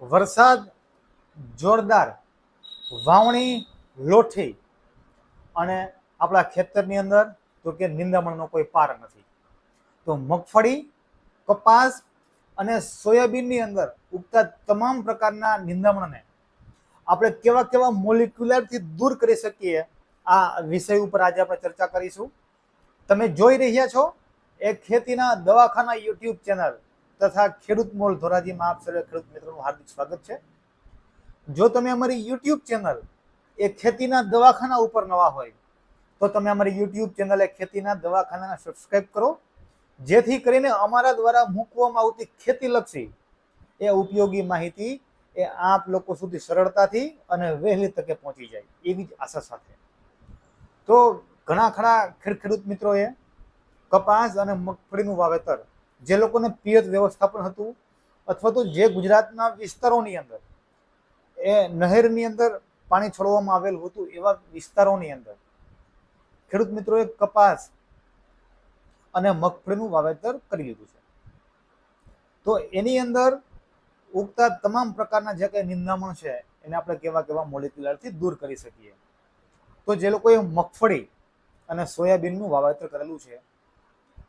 વરસાદ જોરદાર, વાવણી લોઠી અને આપણા ખેતરની અંદર તો કે નિંદામણનો કોઈ પાર નથી. તો મગફળી, કપાસ અને સોયાબીનની અંદર ઉગતા તમામ પ્રકારના નિંદામણને આપણે કેવા કેવા મોલિક્યુલરથી દૂર કરી શકીએ આ વિષય ઉપર આજે આપણે ચર્ચા કરીશું. તમે જોઈ રહ્યા છો એ ખેતીના દવાખાના યુટ્યુબ ચેનલ. તથા ખેડૂત મોલ ધોરાજીમાં આપ સર્વે ખેડૂત મિત્રોનું હાર્દિક સ્વાગત છે. જો તમે અમારી યુટ્યુબ ચેનલ એ ખેતીના દવાખાના ઉપર નવા હોય, તો તમે અમારી યુટ્યુબ ચેનલ એ ખેતીના દવાખાનાને સબસ્ક્રાઇબ કરો. જેથી કરીને અમારા દ્વારા મૂકવામાં આવતી ખેતીલક્ષી એ ઉપયોગી માહિતી એ આપ લોકો સુધી સરળતાથી અને વહેલી તકે પહોંચી જાય, એવી જ આશા સાથે. તો ઘણા ખરા ખેડ ખેડૂત મિત્રોએ કપાસ અને મગફળીનું વાવેતર જે લોકોને પિયત વ્યવસ્થાપન હતું, અથવા તો જે ગુજરાતના વિસ્તારોની અંદર એ નહેરની અંદર પાણી છોડવામાં આવેલું હતું, એવા વિસ્તારોની અંદર. ખેડૂત મિત્રોએ કપાસ અને મગફળીનું વાવેતર કરી લીધું છે. તો એની અંદર ઉગતા તમામ પ્રકારના જે કંઈ નિંદામણ છે, એને આપણે કેવા કેવા મોલિક્યુલરથી દૂર કરી શકીએ. તો જે લોકોએ મગફળી અને સોયાબીનનું વાવેતર કરેલું છે,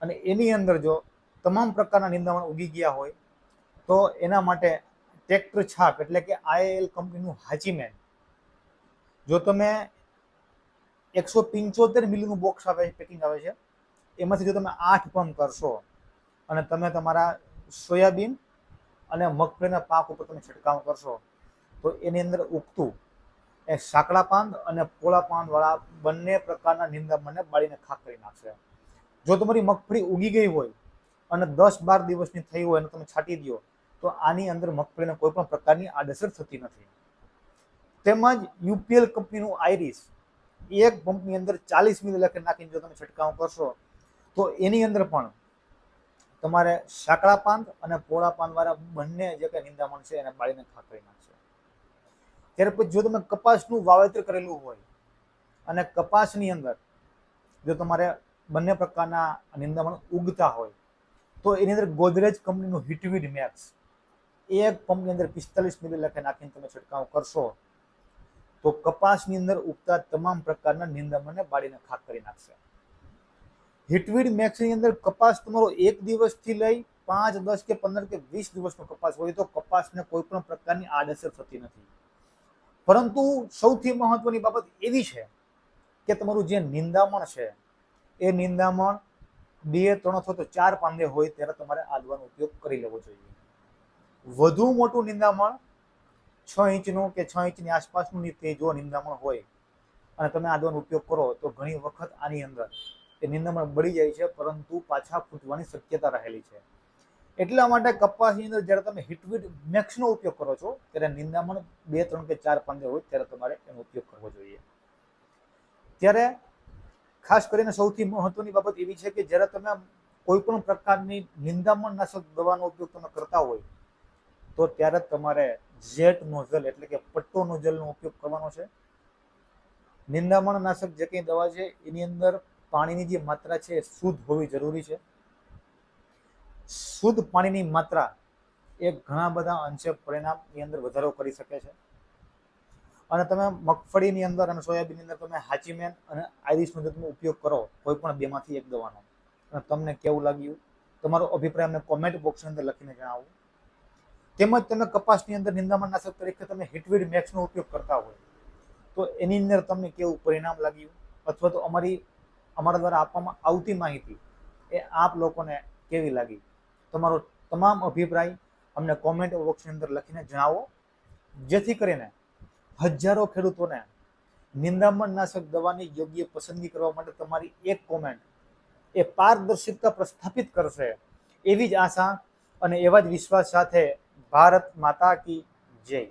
અને એની અંદર જો તમામ પ્રકારના નિંદામણ ઉગી ગયા હોય, તો એના માટે ટ્રેક્ટર છાપ એટલે કે આઈએલ કંપનીનું હાચીમેન. જો તમે એકસો પંચોતેર મિલીનું બોક્સ આવે છે, પેકિંગ આવે છે, એમાંથી જો તમે આઠ પંપ કરશો અને તમે તમારા સોયાબીન અને મગફળીના પાક ઉપર તમે છંટકાવ કરશો, તો એની અંદર ઉગતું એ સાંકડા પાંદ અને પોળા પાંદવાળા બંને પ્રકારના નિંદામણને બાળીને ખાક કરી નાખશે. જો તમારી મગફળી ઉગી ગઈ હોય અને દસ બાર દિવસની થઈ હોય અને તમે છાંટી દો, તો આની અંદર મગફળીને કોઈ પણ પ્રકારની આડઅસર થતી નથી. તેમજ યુપીએલ કંપનીનું આઈરિસ એક પંપની અંદર ચાલીસ મિલી લખે નાખીને જો તમે છંટકાવ કરશો, તો એની અંદર પણ તમારે સાંકડા પાંદ અને પોળા પાંદવાળા બંને જે કંઈ નિંદામણ છે એને બાળીને ખાક કરી નાખશે. ત્યાર પછી જો તમે કપાસનું વાવેતર કરેલું હોય અને કપાસની અંદર જો તમારે બંને પ્રકારના નિંદામણ ઉગતા હોય તો એની અંદર ગોદરેજ કંપનીનું હિટવીડ મેક્સ એક પંપની અંદર પિસ્તાલીસ મિલી લખે નાખીને તમે છંટકાવ કરશો, તો કપાસની અંદર ઉગતા તમામ પ્રકારના નિંદામણને બાળીને ખાક કરી નાખશે. હિટવીડ મેક્સની અંદર કપાસ તમારો એક દિવસથી લઈ પાંચ, દસ કે પંદર કે વીસ દિવસનો કપાસ હોય તો કપાસને કોઈ પણ પ્રકારની આડઅસર થતી નથી. પરંતુ સૌથી મહત્વની બાબત એવી છે કે તમારું જે નિંદામણ છે, એ નિંદામણ બે, ત્રણ અથવા તો ચાર પાંદે હોય ત્યારે તમારે આદવાનો ઉપયોગ કરી લેવો જોઈએ. વધુ મોટું નિંદામણ છ ઇંચનું કે છ ઇંચની આસપાસનું તે જો નિંદામણ હોય અને તમે આદવાનો ઉપયોગ કરો તો ઘણી વખત આની અંદર એ નિંદામણ બળી જાય છે, પરંતુ પાછા ફૂટવાની શક્યતા રહેલી છે. એટલા માટે કપાસની અંદર જ્યારે તમે હિટવીટ મેક્સનો ઉપયોગ કરો છો, ત્યારે નિંદામણ બે, ત્રણ કે ચાર પાંદે હોય ત્યારે તમારે એનો ઉપયોગ કરવો જોઈએ. ત્યારે ખાસ કરીને સૌથી મહત્વની બાબત એવી છે કે જ્યારે તમે કોઈ પણ પ્રકારની નિંદામણ નાશક દવાનો ઉપયોગ તમે કરતા હોય, તો ત્યારે તમારે જેટ નોઝલ એટલે કે પટ્ટો નોઝલનો ઉપયોગ કરવાનો છે. નિંદામણ નાશક જે કંઈ દવા છે, એની અંદર પાણીની જે માત્રા છે એ શુદ્ધ હોવી જરૂરી છે. શુદ્ધ પાણીની માત્રા એ ઘણા બધા અંશે પરિણામની અંદર વધારો કરી શકે છે. અને તમે મગફળીની અંદર અને સોયાબીનની અંદર તમે હાચીમેન અને આઈરિશનો જો તમે ઉપયોગ કરો, કોઈ પણ બેમાંથી એક દવાનો. અને તમને કેવું લાગ્યું? તમારો અભિપ્રાય અમને કોમેન્ટ બોક્સની અંદર લખીને જણાવો. તેમજ તમે કપાસની અંદર નિંદામણ નાશક તરીકે તમે હિટવીડ મેક્સનો ઉપયોગ કરતા હોય. તો એની અંદર તમને કેવું પરિણામ લાગ્યું? અથવા તો અમારી, અમારા દ્વારા આપવામાં આવતી માહિતી એ આપ લોકોને કેવી લાગી? તમારો તમામ અભિપ્રાય અમને કોમેન્ટ બોક્સની અંદર લખીને જણાવો. જેથી કરીને હજારો ખેડૂતોને નિંદામણ નાશક દવાની યોગ્ય પસંદગી કરવા માટે તમારી એક કોમેન્ટ એ પારદર્શિકતા પ્રસ્થાપિત કરશે. એવી જ આશા અને એવા જ વિશ્વાસ સાથે ભારત માતા કી જય.